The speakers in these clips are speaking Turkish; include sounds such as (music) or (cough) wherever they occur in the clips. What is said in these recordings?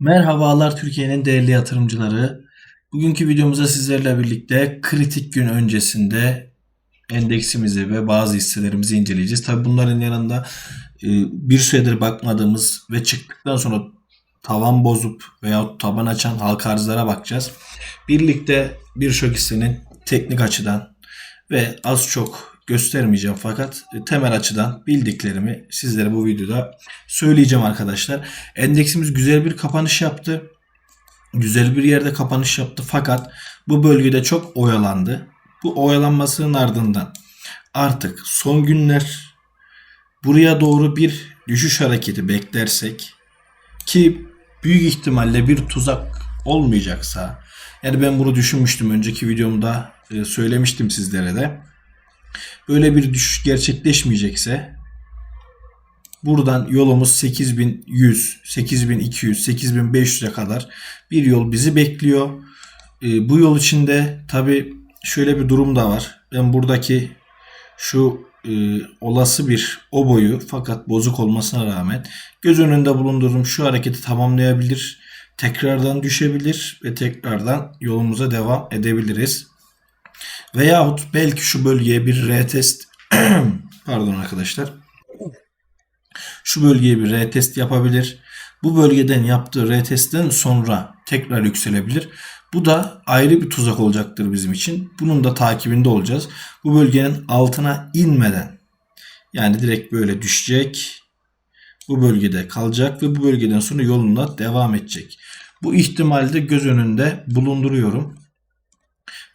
Merhabalar Türkiye'nin değerli yatırımcıları. Bugünkü videomuzda sizlerle birlikte kritik gün öncesinde endeksimizi ve bazı hisselerimizi inceleyeceğiz. Tabi bunların yanında e, bir süredir bakmadığımız ve çıktıktan sonra tavan bozup veya taban açan halka arzlara bakacağız. Birlikte birçok hissenin teknik açıdan ve az çok göstermeyeceğim fakat temel açıdan bildiklerimi sizlere bu videoda söyleyeceğim arkadaşlar. Endeksimiz güzel bir kapanış yaptı. Güzel bir yerde kapanış yaptı fakat bu bölgede çok oyalandı. Bu oyalanmasının ardından artık son günler buraya doğru bir düşüş hareketi beklersek ki büyük ihtimalle bir tuzak olmayacaksa yani ben bunu düşünmüştüm önceki videomda e, söylemiştim sizlere de böyle bir düşüş gerçekleşmeyecekse buradan yolumuz 8100, 8200, 8500'e kadar bir yol bizi bekliyor. E, bu yol içinde tabi şöyle bir durum da var. Ben buradaki şu e, olası bir o boyu fakat bozuk olmasına rağmen göz önünde bulundururum şu hareketi tamamlayabilir. Tekrardan düşebilir ve tekrardan yolumuza devam edebiliriz. Veyahut belki şu bölgeye bir retest (clears throat) pardon arkadaşlar. Şu bölgeye bir retest yapabilir. Bu bölgeden yaptığı retestten sonra tekrar yükselebilir. Bu da ayrı bir tuzak olacaktır bizim için. Bunun da takibinde olacağız. Bu bölgenin altına inmeden yani direkt böyle düşecek. Bu bölgede kalacak ve bu bölgeden sonra yoluna devam edecek. Bu ihtimalde göz önünde bulunduruyorum.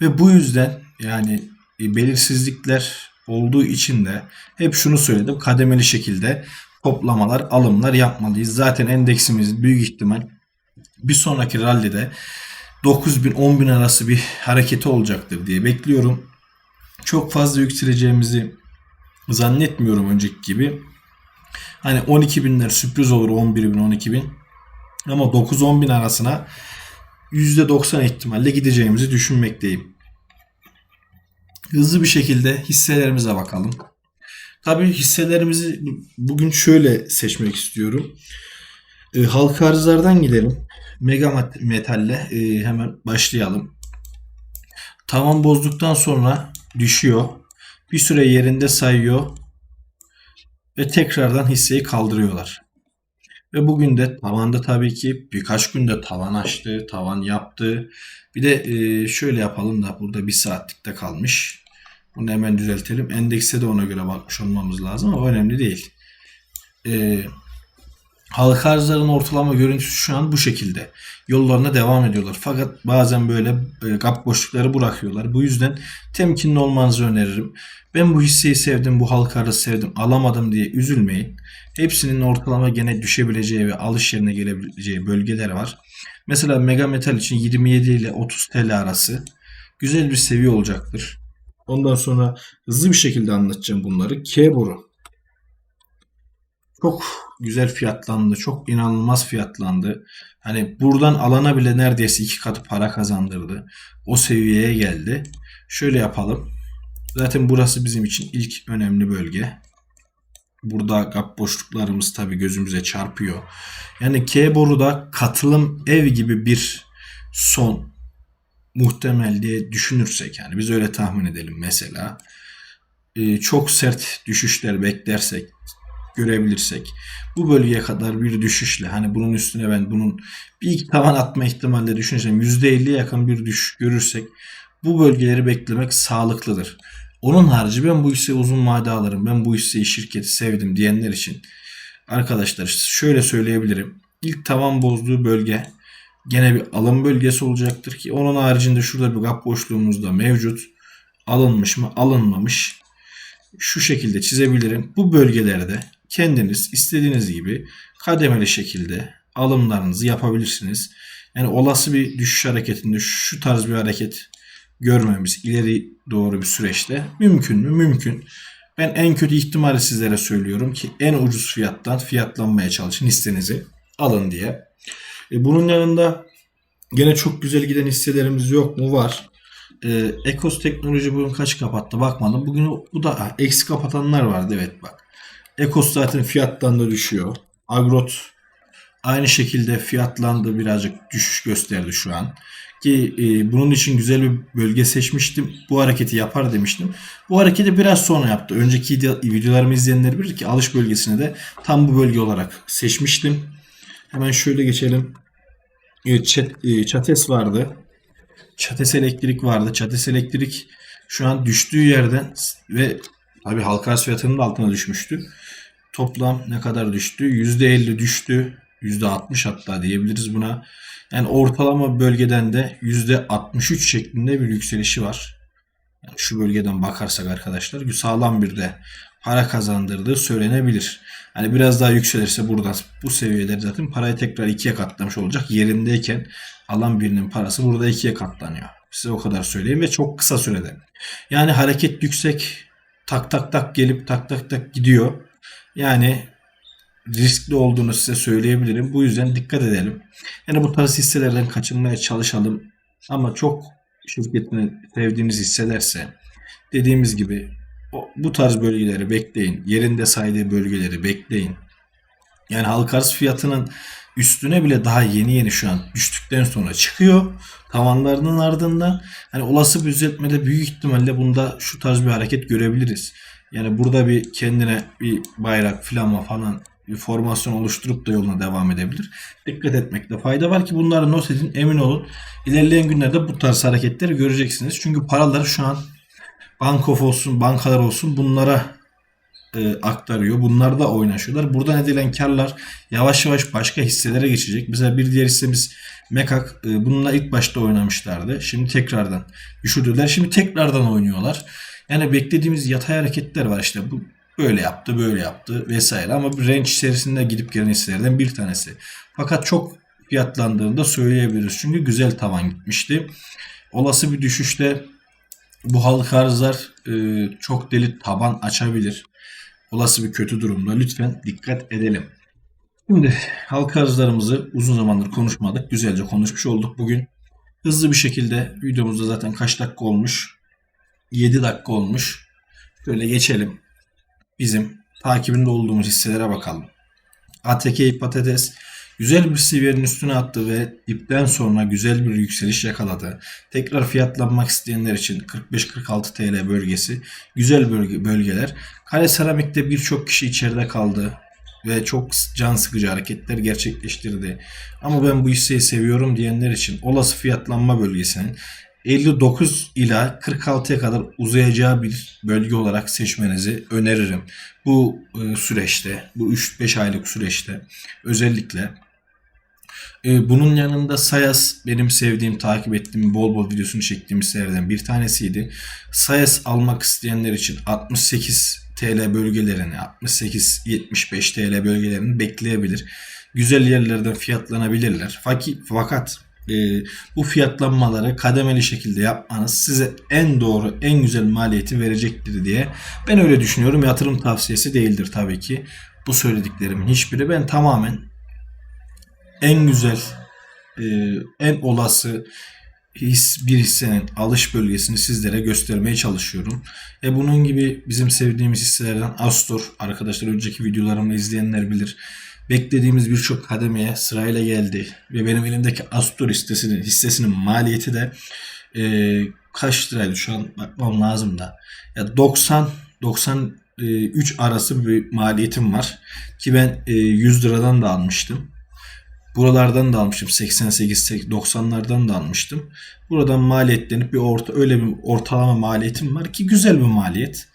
Ve bu yüzden yani e, belirsizlikler olduğu için de hep şunu söyledim. Kademeli şekilde toplamalar, alımlar yapmalıyız. Zaten endeksimiz büyük ihtimal bir sonraki rallide 9000-10000 arası bir hareketi olacaktır diye bekliyorum. Çok fazla yükseleceğimizi zannetmiyorum önceki gibi. Hani 12 binler sürpriz olur 11 bin 12 bin. Ama 9-10 bin arasına %90 ihtimalle gideceğimizi düşünmekteyim. Hızlı bir şekilde hisselerimize bakalım. Tabii hisselerimizi bugün şöyle seçmek istiyorum. E, halka arzlardan gidelim. Mega metalle e, hemen başlayalım. Tavan bozduktan sonra düşüyor. Bir süre yerinde sayıyor. Ve tekrardan hisseyi kaldırıyorlar. Ve bugün de tavanda tabii ki birkaç günde tavan açtı, tavan yaptı. Bir de e, şöyle yapalım da burada bir saatlikte kalmış. Bunu hemen düzeltelim. Endekse de ona göre bakmış olmamız lazım ama önemli değil. E, halka arzların ortalama görüntüsü şu an bu şekilde. Yollarına devam ediyorlar. Fakat bazen böyle gap boşlukları bırakıyorlar. Bu yüzden temkinli olmanızı öneririm. Ben bu hisseyi sevdim, bu halka arzı sevdim, alamadım diye üzülmeyin. Hepsinin ortalama gene düşebileceği ve alış yerine gelebileceği bölgeler var. Mesela Mega Metal için 27 ile 30 TL arası güzel bir seviye olacaktır. Ondan sonra hızlı bir şekilde anlatacağım bunları. K boru çok güzel fiyatlandı. Çok inanılmaz fiyatlandı. Hani buradan alana bile neredeyse iki katı para kazandırdı. O seviyeye geldi. Şöyle yapalım. Zaten burası bizim için ilk önemli bölge. Burada gap boşluklarımız tabi gözümüze çarpıyor. Yani K boruda katılım ev gibi bir son muhtemel diye düşünürsek yani biz öyle tahmin edelim mesela. Ee, çok sert düşüşler beklersek görebilirsek bu bölgeye kadar bir düşüşle hani bunun üstüne ben bunun bir iki tavan atma ihtimalle düşünürsem %50'ye yakın bir düşüş görürsek bu bölgeleri beklemek sağlıklıdır. Onun harici ben bu hisseyi uzun vade alırım. Ben bu hisseyi şirketi sevdim diyenler için arkadaşlar şöyle söyleyebilirim. İlk tavan bozduğu bölge gene bir alım bölgesi olacaktır ki onun haricinde şurada bir gap boşluğumuz da mevcut. Alınmış mı alınmamış. Şu şekilde çizebilirim. Bu bölgelerde kendiniz istediğiniz gibi kademeli şekilde alımlarınızı yapabilirsiniz. Yani olası bir düşüş hareketinde şu tarz bir hareket görmemiz ileri doğru bir süreçte mümkün mü? Mümkün. Ben en kötü ihtimali sizlere söylüyorum ki en ucuz fiyattan fiyatlanmaya çalışın hissenizi alın diye. E bunun yanında gene çok güzel giden hisselerimiz yok mu? Var. E, Ekos Teknoloji bugün kaç kapattı bakmadım. Bugün bu da eksi kapatanlar vardı evet bak. Ekos zaten fiyattan düşüyor. Agrot aynı şekilde fiyatlandı birazcık düşüş gösterdi şu an. Ki e, bunun için güzel bir bölge seçmiştim. Bu hareketi yapar demiştim. Bu hareketi biraz sonra yaptı. Önceki ide- videolarımı izleyenler bilir ki alış bölgesini de tam bu bölge olarak seçmiştim. Hemen şöyle geçelim. Evet, Ç- e, Çates vardı. Çates elektrik vardı. Çates elektrik şu an düştüğü yerden ve tabii halka fiyatının da altına düşmüştü. Toplam ne kadar düştü? %50 düştü. %60 hatta diyebiliriz buna. Yani ortalama bölgeden de %63 şeklinde bir yükselişi var. Yani şu bölgeden bakarsak arkadaşlar sağlam bir de para kazandırdığı söylenebilir. Hani biraz daha yükselirse buradan bu seviyeler zaten parayı tekrar ikiye katlamış olacak. Yerindeyken alan birinin parası burada ikiye katlanıyor. Size o kadar söyleyeyim ve çok kısa sürede. Yani hareket yüksek tak tak tak gelip tak tak tak gidiyor. Yani riskli olduğunu size söyleyebilirim. Bu yüzden dikkat edelim. Yani bu tarz hisselerden kaçınmaya çalışalım. Ama çok şirketini sevdiğiniz hisselerse dediğimiz gibi bu tarz bölgeleri bekleyin. Yerinde saydığı bölgeleri bekleyin. Yani halka arz fiyatının üstüne bile daha yeni yeni şu an düştükten sonra çıkıyor. Tavanlarının ardından hani olası bir düzeltmede büyük ihtimalle bunda şu tarz bir hareket görebiliriz. Yani burada bir kendine bir bayrak, flama falan bir formasyon oluşturup da yoluna devam edebilir. Dikkat etmekte fayda var ki bunları not edin. Emin olun ilerleyen günlerde bu tarz hareketleri göreceksiniz. Çünkü paraları şu an bankof olsun, bankalar olsun bunlara e, aktarıyor. Bunlar da oynaşıyorlar. Buradan edilen karlar yavaş yavaş başka hisselere geçecek. Mesela bir diğer hissemiz Mekak. E, bununla ilk başta oynamışlardı. Şimdi tekrardan düşürdüler. Şimdi tekrardan oynuyorlar. Yani beklediğimiz yatay hareketler var işte bu böyle yaptı böyle yaptı vesaire ama bir range içerisinde gidip gelen hisselerden bir tanesi. Fakat çok fiyatlandığını da söyleyebiliriz. Çünkü güzel tavan gitmişti. Olası bir düşüşte bu halka arzlar e, çok deli taban açabilir. Olası bir kötü durumda lütfen dikkat edelim. Şimdi halka arzlarımızı uzun zamandır konuşmadık. Güzelce konuşmuş olduk bugün. Hızlı bir şekilde videomuzda zaten kaç dakika olmuş? 7 dakika olmuş. Şöyle geçelim. Bizim takibinde olduğumuz hisselere bakalım. ATK patates güzel bir seviyenin üstüne attı ve dipten sonra güzel bir yükseliş yakaladı. Tekrar fiyatlanmak isteyenler için 45-46 TL bölgesi güzel bölge, bölgeler. Kale Seramik'te birçok kişi içeride kaldı ve çok can sıkıcı hareketler gerçekleştirdi. Ama ben bu hisseyi seviyorum diyenler için olası fiyatlanma bölgesinin 59 ila 46'ya kadar uzayacağı bir bölge olarak seçmenizi öneririm. Bu e, süreçte, bu 3-5 aylık süreçte özellikle e, bunun yanında Sayas benim sevdiğim, takip ettiğim, bol bol videosunu çektiğim hisselerden bir tanesiydi. Sayas almak isteyenler için 68 TL bölgelerini, 68-75 TL bölgelerini bekleyebilir. Güzel yerlerden fiyatlanabilirler. Fakat e, bu fiyatlanmaları kademeli şekilde yapmanız size en doğru, en güzel maliyeti verecektir diye ben öyle düşünüyorum. Yatırım tavsiyesi değildir tabii ki. Bu söylediklerimin hiçbiri ben tamamen en güzel, e, en olası his, bir hissenin alış bölgesini sizlere göstermeye çalışıyorum. E bunun gibi bizim sevdiğimiz hisselerden Astor arkadaşlar önceki videolarımı izleyenler bilir beklediğimiz birçok kademeye sırayla geldi. Ve benim elimdeki Astor hissesinin, hissesinin maliyeti de e, kaç liraydı şu an bakmam lazım da. Ya 90 93 arası bir maliyetim var. Ki ben e, 100 liradan da almıştım. Buralardan da almıştım. 88 90'lardan da almıştım. Buradan maliyetlenip bir orta öyle bir ortalama maliyetim var ki güzel bir maliyet.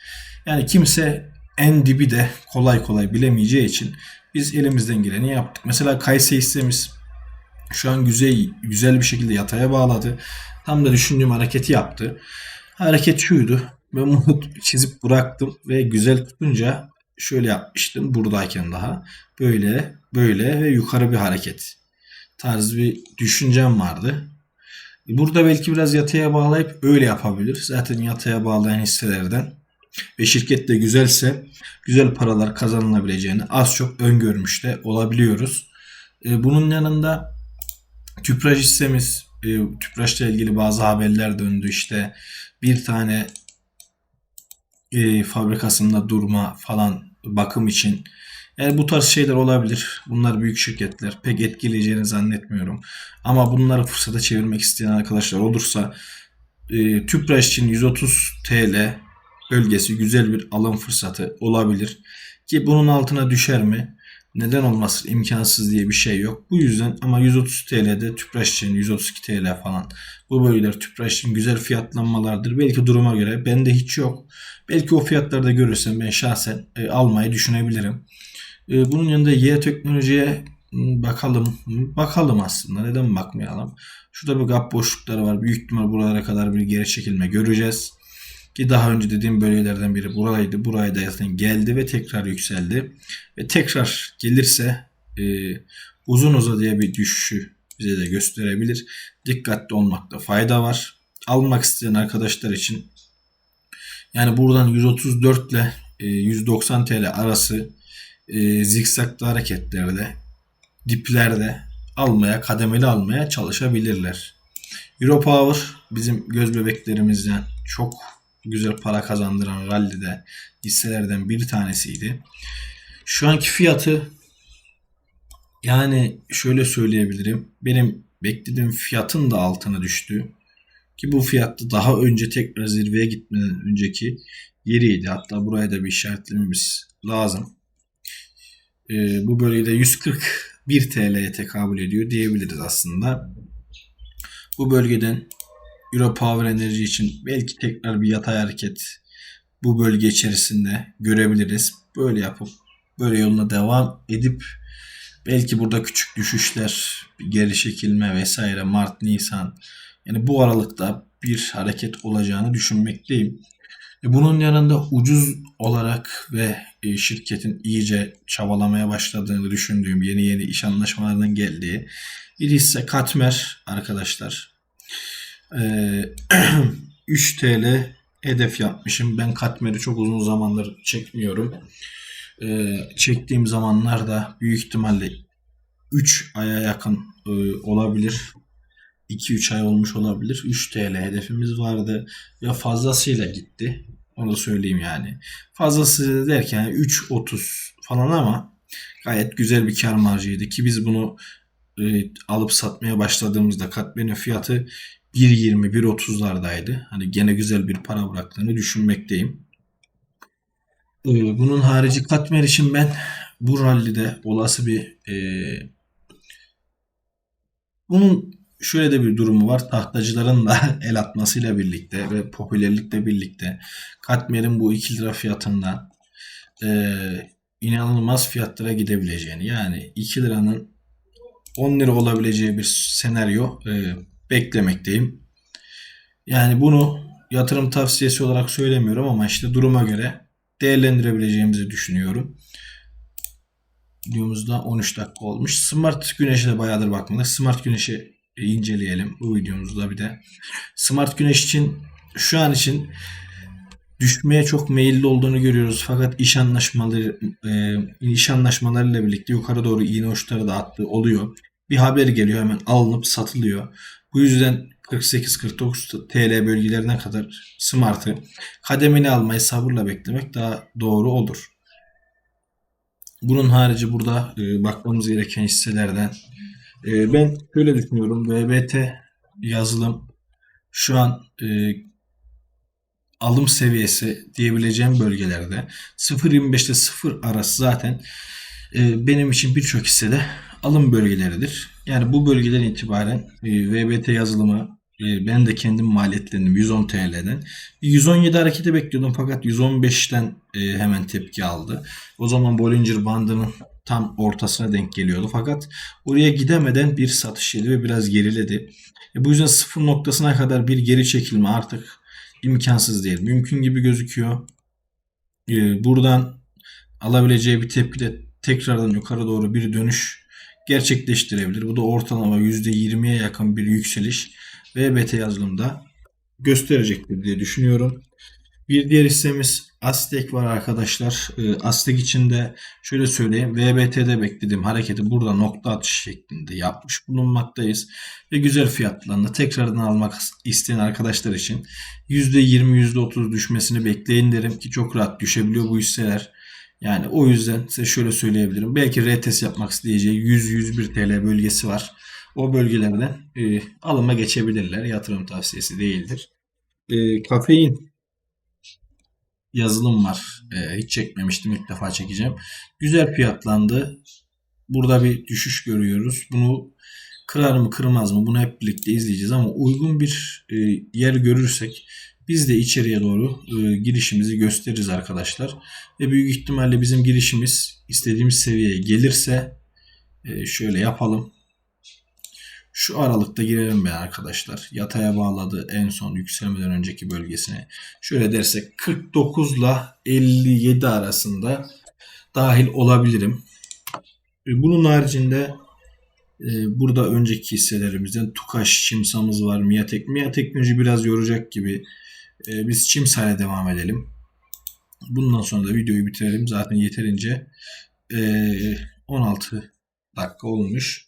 Yani kimse en dibi de kolay kolay bilemeyeceği için biz elimizden geleni yaptık. Mesela Kayse hissemiz şu an güzel güzel bir şekilde yataya bağladı. Tam da düşündüğüm hareketi yaptı. Hareket şuydu. Ben bunu (laughs) çizip bıraktım ve güzel tutunca şöyle yapmıştım buradayken daha. Böyle böyle ve yukarı bir hareket tarzı bir düşüncem vardı. Burada belki biraz yataya bağlayıp öyle yapabilir. Zaten yataya bağlayan hisselerden ve şirket de güzelse güzel paralar kazanılabileceğini az çok öngörmüş de olabiliyoruz. E, bunun yanında tüpraş hissemiz e, tüpraşla ilgili bazı haberler döndü işte bir tane e, fabrikasında durma falan bakım için Yani bu tarz şeyler olabilir. Bunlar büyük şirketler. Pek etkileyeceğini zannetmiyorum. Ama bunları fırsata çevirmek isteyen arkadaşlar olursa e, Tüpraş için 130 TL bölgesi güzel bir alım fırsatı olabilir. Ki bunun altına düşer mi? Neden olmasın? İmkansız diye bir şey yok. Bu yüzden ama 130 TL'de Tüpraş için 132 TL falan. Bu bölgeler Tüpraş için güzel fiyatlanmalardır. Belki duruma göre. Bende hiç yok. Belki o fiyatlarda görürsem ben şahsen e, almayı düşünebilirim. E, bunun yanında Y teknolojiye m, bakalım. Bakalım aslında. Neden bakmayalım? Şurada bir gap boşlukları var. Büyük ihtimal buralara kadar bir geri çekilme göreceğiz. Ki daha önce dediğim bölgelerden biri buraydı. Buraya da zaten geldi ve tekrar yükseldi. Ve tekrar gelirse e, uzun uzadıya bir düşüşü bize de gösterebilir. Dikkatli olmakta fayda var. Almak isteyen arkadaşlar için yani buradan 134 ile e, 190 TL arası e, zikzaklı hareketlerde diplerde almaya kademeli almaya çalışabilirler. Europower bizim göz bebeklerimizden çok güzel para kazandıran rallide hisselerden bir tanesiydi. Şu anki fiyatı yani şöyle söyleyebilirim. Benim beklediğim fiyatın da altına düştü. Ki bu fiyatta daha önce tekrar zirveye gitmeden önceki yeriydi. Hatta buraya da bir işaretlememiz lazım. Ee, bu bölgede 141 TL'ye tekabül ediyor diyebiliriz aslında. Bu bölgeden Euro Power Energy için belki tekrar bir yatay hareket bu bölge içerisinde görebiliriz. Böyle yapıp böyle yoluna devam edip belki burada küçük düşüşler, geri çekilme vesaire Mart, Nisan yani bu aralıkta bir hareket olacağını düşünmekteyim. E, Bunun yanında ucuz olarak ve e, şirketin iyice çabalamaya başladığını düşündüğüm yeni yeni iş anlaşmalarının geldiği bir hisse Katmer arkadaşlar. Ee, 3 TL hedef yapmışım. Ben Katmer'i çok uzun zamandır çekmiyorum. Ee, çektiğim zamanlarda büyük ihtimalle 3 aya yakın e, olabilir. 2-3 ay olmuş olabilir. 3 TL hedefimiz vardı. Ya fazlasıyla gitti. Onu da söyleyeyim yani. Fazlası derken 3.30 falan ama gayet güzel bir kar marjıydı ki biz bunu e, alıp satmaya başladığımızda katmerin fiyatı 1.20 1.30'lardaydı. Hani gene güzel bir para bıraktığını düşünmekteyim. E, bunun harici katmer için ben bu rallide olası bir e, bunun şöyle de bir durumu var. Tahtacıların da (laughs) el atmasıyla birlikte ve popülerlikle birlikte Katmer'in bu 2 lira fiyatından e, inanılmaz fiyatlara gidebileceğini yani 2 liranın 10 lira olabileceği bir senaryo e, beklemekteyim. Yani bunu yatırım tavsiyesi olarak söylemiyorum ama işte duruma göre değerlendirebileceğimizi düşünüyorum. Videomuzda 13 dakika olmuş. Smart Güneş'e de bayağıdır bakmadık. Smart Güneş'i inceleyelim bu videomuzda bir de. Smart Güneş için şu an için düşmeye çok meyilli olduğunu görüyoruz. Fakat iş anlaşmaları e, iş anlaşmalarıyla birlikte yukarı doğru iğne uçları da attığı oluyor. Bir haber geliyor hemen alınıp satılıyor. Bu yüzden 48-49 TL bölgelerine kadar Smart'ı kademeli almayı sabırla beklemek daha doğru olur. Bunun harici burada e, bakmamız gereken hisselerden e, ben şöyle düşünüyorum. VBT yazılım şu an e, alım seviyesi diyebileceğim bölgelerde 0.25 ile 0 arası zaten e, benim için birçok hissede alım bölgeleridir. Yani bu bölgeden itibaren e, VBT yazılımı ben de kendim maliyetlendim 110 TL'den. 117 hareketi bekliyordum fakat 115'ten e, hemen tepki aldı. O zaman Bollinger bandının tam ortasına denk geliyordu. Fakat oraya gidemeden bir satış yedi ve biraz geriledi. E, bu yüzden sıfır noktasına kadar bir geri çekilme artık imkansız değil. Mümkün gibi gözüküyor. E, buradan alabileceği bir tepkide tekrardan yukarı doğru bir dönüş gerçekleştirebilir. Bu da ortalama %20'ye yakın bir yükseliş VBT yazılımda gösterecektir diye düşünüyorum. Bir diğer hissemiz Aztek var arkadaşlar. E, Aztek için de şöyle söyleyeyim. VBT'de beklediğim hareketi burada nokta atış şeklinde yapmış bulunmaktayız. Ve güzel fiyatlarında tekrardan almak isteyen arkadaşlar için %20 %30 düşmesini bekleyin derim ki çok rahat düşebiliyor bu hisseler. Yani o yüzden size şöyle söyleyebilirim. Belki retest yapmak isteyeceği 100-101 TL bölgesi var. O bölgelerden e, alıma geçebilirler. Yatırım tavsiyesi değildir. E, kafein yazılım var. E, hiç çekmemiştim. ilk defa çekeceğim. Güzel fiyatlandı. Burada bir düşüş görüyoruz. Bunu kırar mı kırmaz mı bunu hep birlikte izleyeceğiz ama uygun bir e, yer görürsek biz de içeriye doğru e, girişimizi gösteririz arkadaşlar. Ve büyük ihtimalle bizim girişimiz istediğimiz seviyeye gelirse e, şöyle yapalım. Şu aralıkta girelim ben arkadaşlar. Yataya bağladı en son yükselmeden önceki bölgesine. Şöyle dersek 49 ile 57 arasında dahil olabilirim. E, Bunun haricinde e, burada önceki hisselerimizden Tukaş, Çimsa'mız var. Miatek. Mia Teknoloji biraz yoracak gibi. E, Biz Çimsa'ya devam edelim. Bundan sonra da videoyu bitirelim. Zaten yeterince e, 16 dakika olmuş.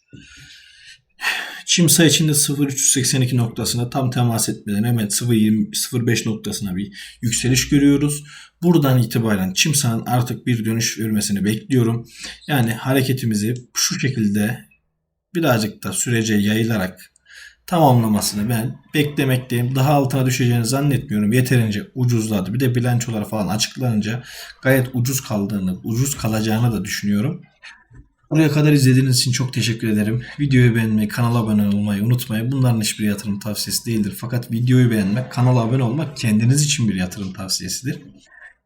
Çimsa için de 0.382 noktasına tam temas etmeden hemen 0.20 0.5 noktasına bir yükseliş görüyoruz. Buradan itibaren Çimsa'nın artık bir dönüş vermesini bekliyorum. Yani hareketimizi şu şekilde birazcık da sürece yayılarak tamamlamasını ben beklemekteyim. Daha altına düşeceğini zannetmiyorum. Yeterince ucuzladı. Bir de bilançolar falan açıklanınca gayet ucuz kaldığını, ucuz kalacağını da düşünüyorum. Buraya kadar izlediğiniz için çok teşekkür ederim. Videoyu beğenmeyi, kanala abone olmayı unutmayın. Bunların hiçbir yatırım tavsiyesi değildir. Fakat videoyu beğenmek, kanala abone olmak kendiniz için bir yatırım tavsiyesidir.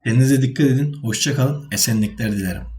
Kendinize dikkat edin. Hoşçakalın. Esenlikler dilerim.